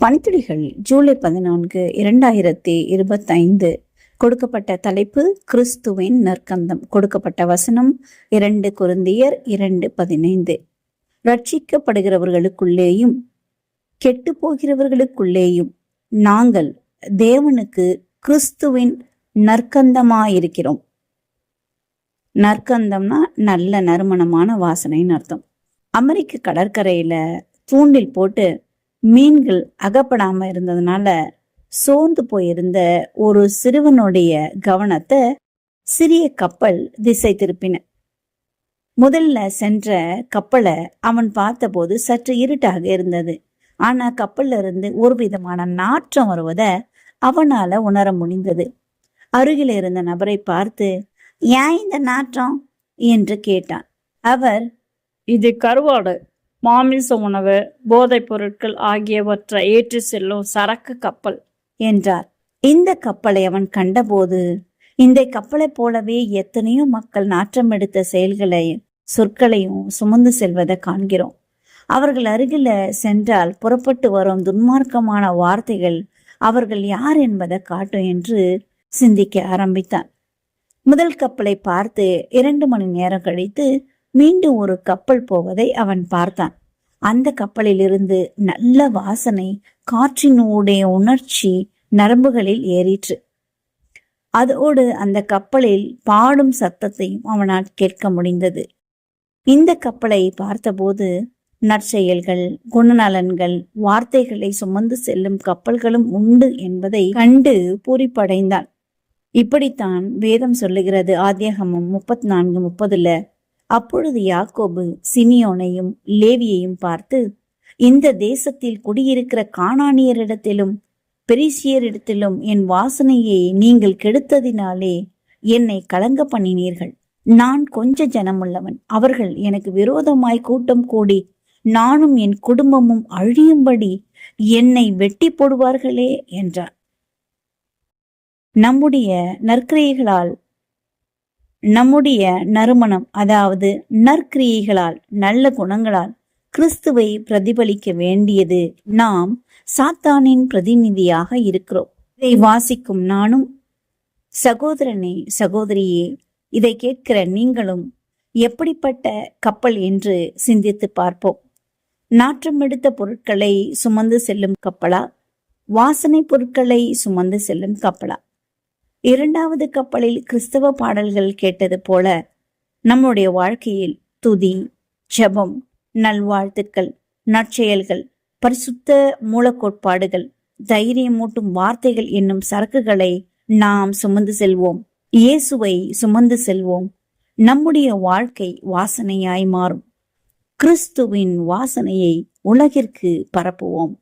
பனித்துளிகள் ஜூலை பதினான்கு இரண்டாயிரத்தி இருபத்தைந்து. கொடுக்கப்பட்ட தலைப்பு கிறிஸ்துவின் நற்கந்தம். கொடுக்கப்பட்ட வசனம் இரண்டு குருந்தியர் இரண்டு பதினைந்து. ரட்சிக்கப்படுகிறவர்களுக்குள்ளேயும் கெட்டு போகிறவர்களுக்குள்ளேயும் நாங்கள் தேவனுக்கு கிறிஸ்துவின் நற்கந்தமாயிருக்கிறோம். நற்கந்தம்னா நல்ல நறுமணமான வாசனைன்னு அர்த்தம். அமெரிக்க கடற்கரையில தூண்டில் போட்டு மீன்கள் அகப்படாம இருந்ததுனால சோர்ந்து போயிருந்த ஒரு சிறுவனுடைய கவனத்தை சிறிய கப்பல் திசை திருப்பின. முதல்ல சென்ற கப்பலை அவன் பார்த்தபோது சற்று இருட்டாக இருந்தது. ஆனா கப்பல்ல இருந்து ஒரு விதமான நாற்றம் வருவதை அவனால உணர முடிந்தது. அருகில் இருந்த நபரை பார்த்து ஏன் இந்த நாற்றம்? என்று கேட்டான். அவர் இது கருவாடு. மாமிச உணவு போதைப் பொருட்கள் ஆகியவற்றை ஏற்றி செல்லும் சரக்கு கப்பல் என்றார். இந்த கப்பலை அவன் கண்டபோது இந்த கப்பலை போலவே எத்தனையோ மக்கள் நாற்றம் எடுத்த செயல்களை சொற்களையும் சுமந்து செல்வதை காண்கிறோம். அவர்கள் அருகில சென்றால் புறப்பட்டு வரும் துன்மார்க்கமான வார்த்தைகள் அவர்கள் யார் என்பதை காட்டும் என்று சிந்திக்க ஆரம்பித்தான். முதல் கப்பலை பார்த்து இரண்டு மணி நேரம் கழித்து மீண்டும் ஒரு கப்பல் போவதை அவன் பார்த்தான். அந்த கப்பலிலிருந்து நல்ல வாசனை காற்றினுடைய உணர்ச்சி நரம்புகளில் ஏறிற்று. அதோடு அந்த கப்பலில் பாடும் சத்தத்தையும் அவனால் கேட்க முடிந்தது. இந்த கப்பலை பார்த்தபோது நற்செயல்கள் குணநலன்கள் வார்த்தைகளை சுமந்து செல்லும் கப்பல்களும் உண்டு என்பதை கண்டு பூரிப்படைந்தான். இப்படித்தான் வேதம் சொல்லுகிறது ஆத்தியகமும் முப்பத்தி நான்கு முப்பதுல அப்பொழுது யாக்கோபு சிமியோனையும் லேவியையும் பார்த்து இந்த தேசத்தில் குடியிருக்கிற காணானியரிடத்திலும் பெரிசியரிடத்திலும் என் வாசனையை நீங்கள் கெடுத்ததினாலே என்னை கலங்க பண்ணினீர்கள். நான் கொஞ்ச ஜனமுள்ளவன். அவர்கள் எனக்கு விரோதமாய் கூட்டம் கூடி நானும் என் குடும்பமும் அழியும்படி என்னை வெட்டி போடுவார்களே என்றார். நம்முடைய நற்கிரைகளால் நம்முடைய நறுமணம் அதாவது நற்கிரியைகளால் நல்ல குணங்களால் கிறிஸ்துவை பிரதிபலிக்க வேண்டியது நாம் சாத்தானின் பிரதிநிதியாக இருக்கிறோம். இதை வாசிக்கும் நானும் சகோதரனே சகோதரியே இதை கேட்கிற நீங்களும் எப்படிப்பட்ட கப்பல் என்று சிந்தித்து பார்ப்போம். நாற்றம் எடுத்த பொருட்களை சுமந்து செல்லும் கப்பலா? வாசனை பொருட்களை சுமந்து செல்லும் கப்பலா? இரண்டாவது கப்பலில் கிறிஸ்தவ பாடல்கள் கேட்டது போல நம்முடைய வாழ்க்கையில் துதி ஜெபம் நல்வாழ்த்துக்கள் நற்செயல்கள் பரிசுத்த மூலக்கோட்பாடுகள் தைரியமூட்டும் வார்த்தைகள் என்னும் சரக்குகளை நாம் சுமந்து செல்வோம். இயேசுவை சுமந்து செல்வோம். நம்முடைய வாழ்க்கை வாசனையாய் மாறும். கிறிஸ்துவின் வாசனையை உலகிற்கு பரப்புவோம்.